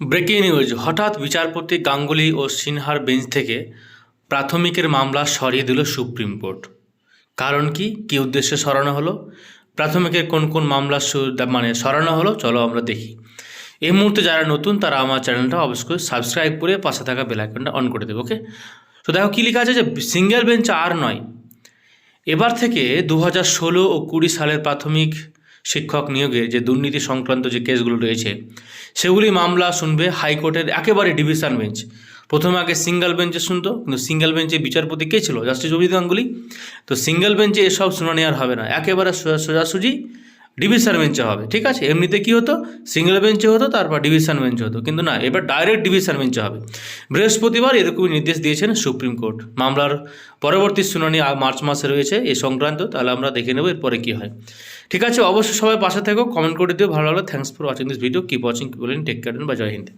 Breaking news, হঠাৎ বিচারপতি গাঙ্গুলি ও সিনহার বেঞ্চ থেকে প্রাথমিকের মামলা সরিয়ে দিল সুপ্রিম কোর্ট। কারণ কি? কী উদ্দেশ্যে সরানো হলো? প্রাথমিকের কোন কোন মামলা মানে সরানো হলো? চলো আমরা দেখি। এই মুহূর্তে যারা নতুন, তারা আমার চ্যানেলটা অবশ্যই সাবস্ক্রাইব করে পাশে থাকা বেল আইকনটা অন করে দেবে, ওকে? তো দেখো কী লেখা আছে যে, সিঙ্গেল বেঞ্চ আর নয়। এবার থেকে দু হাজার ষোলো ও কুড়ি সালের প্রাথমিক শিক্ষক নিয়োগে যে দুর্নীতি সংক্রান্ত যে কেসগুলো রয়েছে সেগুলি মামলা শুনবে হাইকোর্টের একেবারে ডিভিশন বেঞ্চ। প্রথমে আগে সিঙ্গেল বেঞ্চে শুনতো, কিন্তু সিঙ্গেল বেঞ্চে বিচারপতি কে ছিল? জাস্টিস অভিজিৎ গাঙ্গুলি। তো সিঙ্গেল বেঞ্চে এসব শুনানি আর হবে না। একেবারে সোজা- সোজাসুজি ডিভিশন বেঞ্চে হবে, ঠিক আছে? এমনিতে কি হতো? সিঙ্গেল বেঞ্চে হতো, তারপর ডিভিশন বেঞ্চে হতো, কিন্তু না, এবার ডাইরেক্ট ডিভিশন বেঞ্চে হবে। বৃহস্পতিবার এরকমই নির্দেশ দিয়েছেন সুপ্রিম কোর্ট। মামলার পরবর্তী শুনানি মার্চ মাসে রয়েছে এই সংক্রান্ত, তাহলে আমরা দেখে নেব এরপরে কী হয়। ঠিক আছে, অবশ্যই সবাই পাশে থেকো কমেন্ট করে দিও, ভালো লাগল thanks for watching this video keep watching কি বলেন টেক কেয়ার বা জয় হিন্দ।